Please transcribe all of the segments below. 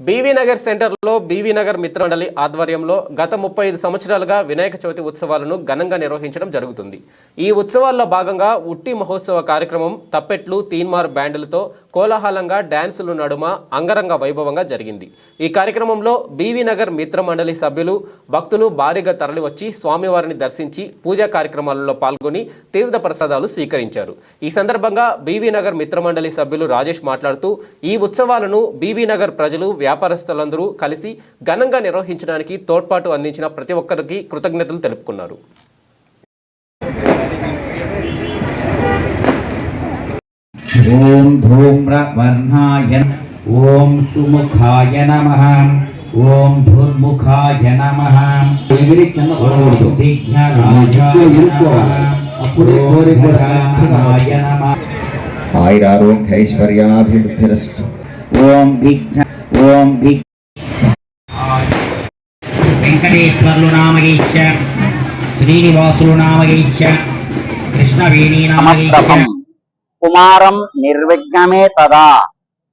BV Nagar సెంటర్లో BV Nagar మిత్రమండలి ఆధ్వర్యంలో గత ముప్పై ఐదు సంవత్సరాలుగా వినాయక చవితి ఉత్సవాలను ఘనంగా నిర్వహించడం జరుగుతుంది. ఈ ఉత్సవాల్లో భాగంగా ఉట్టి మహోత్సవ కార్యక్రమం తప్పెట్లు తీన్మార్ బ్యాండులతో కోలాహలంగా డ్యాన్సులు నడుమ అంగరంగ వైభవంగా జరిగింది. ఈ కార్యక్రమంలో బీవీ నగర్ మిత్రమండలి సభ్యులు భక్తులు భారీగా తరలివచ్చి స్వామివారిని దర్శించి పూజా కార్యక్రమాలలో పాల్గొని తీర్థ ప్రసాదాలు స్వీకరించారు. ఈ సందర్భంగా బీవీ నగర్ మిత్రమండలి సభ్యులు రాజేష్ మాట్లాడుతూ ఈ ఉత్సవాలను బీబీ నగర్ ప్రజలు వ్యాపారస్తులందరూ కలిసి ఘనంగా నిర్వహించడానికి తోడ్పాటు అందించిన ప్రతి ఒక్కరికి కృతజ్ఞతలు తెలుపుకున్నారు. ఓం ధూమ్రవర్ణాయ ఓం సుముఖాయ నమ ఓం ధుర్ముఖాయ నమ ఎగిరి కింద పడకూడదు. అప్పుడే కోరిక కూడా గట్టిగా విఘ్నాయ నమ ఆయురారోగ్య ఐశ్వర్యాభివృద్ధిరస్తు ఓం విఘ్న ఓం వెంకటేశ్వర్లు నామగేశ్య శ్రీనివాసులు నామగేశ్య కృష్ణవేణి సమస్త్రభం కుమారం నిర్విఘ్నమే తదా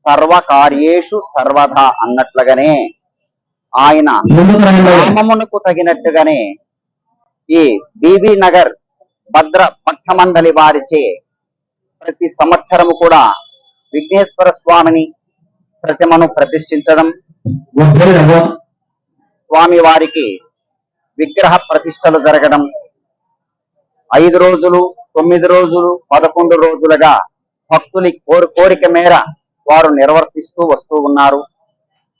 సర్వకార్యేషు సర్వదా అన్నట్లుగానే ఆయన నామమునకు తగినట్టుగానే ఈ బీబీ నగర్ భద్ర పట్టమండలి వారిచే ప్రతి సంవత్సరము కూడా విఘ్నేశ్వర స్వామిని ప్రతిమను ప్రతిష్ఠించడం స్వామి వారికి విగ్రహ ప్రతిష్టలు జరగడం ఐదు రోజులు తొమ్మిది రోజులు పదకొండు రోజులుగా భక్తులి కోరి కోరిక మేర వారు నిర్వర్తిస్తూ వస్తూ ఉన్నారు.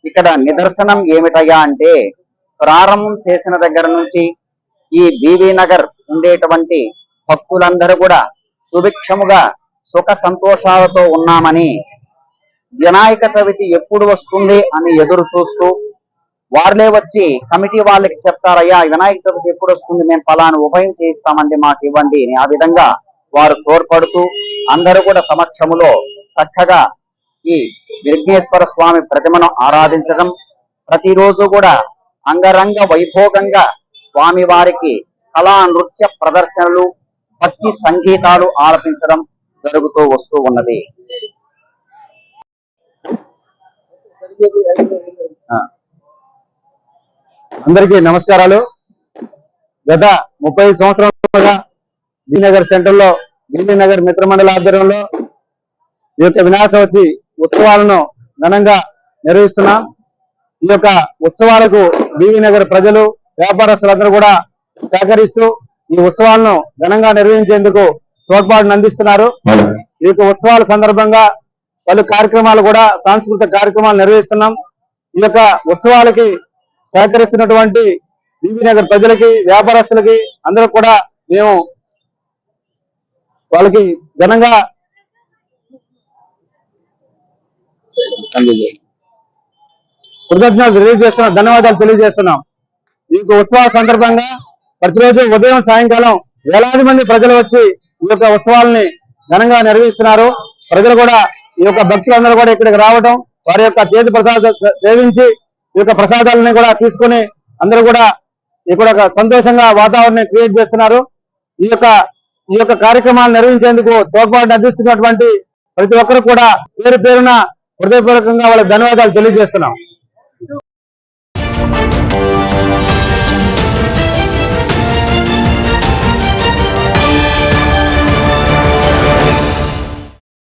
ఇక్కడ నిదర్శనం ఏమిటయ్యా అంటే ప్రారంభం చేసిన దగ్గర నుంచి ఈ బీవీ నగర్ ఉండేటువంటి భక్తులందరూ కూడా సుభిక్షముగా సుఖ సంతోషాలతో ఉన్నామని వినాయక చవితి ఎప్పుడు వస్తుంది అని ఎదురు చూస్తూ వారులే వచ్చి కమిటీ వాళ్ళకి చెప్తారయ్యా వినాయక చవితి ఎప్పుడు వస్తుంది? మేము ఫలాను ఉభయం చేయిస్తామండి మాకు ఇవ్వండి ఆ విధంగా వారు తోడ్పడుతూ అందరూ కూడా సమక్షములో చక్కగా ఈ విఘ్నేశ్వర స్వామి ప్రతిమను ఆరాధించడం ప్రతిరోజు కూడా అంగరంగ వైభోగంగా స్వామి వారికి కళా నృత్య ప్రదర్శనలు భక్తి సంగీతాలు ఆలపించడం జరుగుతూ వస్తూ ఉన్నది ఆ. అందరికీ నమస్కారాలు. గత ముప్పై సంవత్సరాలుగా బీనగర్ సెంటర్లో నగర్ మిత్రమండలి ఆధ్వర్యంలో ఈ యొక్క వినాయక చవితి ఉత్సవాలను ఘనంగా నిర్వహిస్తున్నాం. ఈ యొక్క ఉత్సవాలకు బీవీ నగర్ ప్రజలు వ్యాపారస్తులందరూ కూడా సహకరిస్తూ ఈ ఉత్సవాలను ఘనంగా నిర్వహించేందుకు తోడ్పాటును అందిస్తున్నారు. ఈ యొక్క ఉత్సవాల సందర్భంగా పలు కార్యక్రమాలు కూడా సాంస్కృతిక కార్యక్రమాలు నిర్వహిస్తున్నాం. ఈ యొక్క ఉత్సవాలకి సహకరిస్తున్నటువంటి బీబీ నగర్ ప్రజలకి వ్యాపారస్తులకి అందరూ కూడా మేము వాళ్ళకి ఘనంగా కృతజ్ఞతలు తెలియజేస్తున్నాం ధన్యవాదాలు తెలియజేస్తున్నాం. ఈ యొక్క ఉత్సవాల సందర్భంగా ప్రతిరోజు ఉదయం సాయంకాలం వేలాది మంది ప్రజలు వచ్చి ఈ యొక్క ఉత్సవాలని ఘనంగా నిర్వహిస్తున్నారు. ప్రజలు కూడా ఈ యొక్క భక్తులందరూ కూడా ఇక్కడికి రావడం వారి యొక్క చేతి ప్రసాద సేవించి ఈ యొక్క ప్రసాదాలని కూడా తీసుకొని అందరూ కూడా ఇక్కడ ఒక సంతోషంగా వాతావరణం క్రియేట్ చేస్తున్నారు. ఈ యొక్క ఈ యొక్క కార్యక్రమాలు నిర్వహించేందుకు తోడ్పాటు అందిస్తున్నటువంటి ప్రతి ఒక్కరు కూడా పేరు పేరున హృదయపూర్వకంగా వాళ్ళకి ధన్యవాదాలు తెలియజేస్తున్నాం.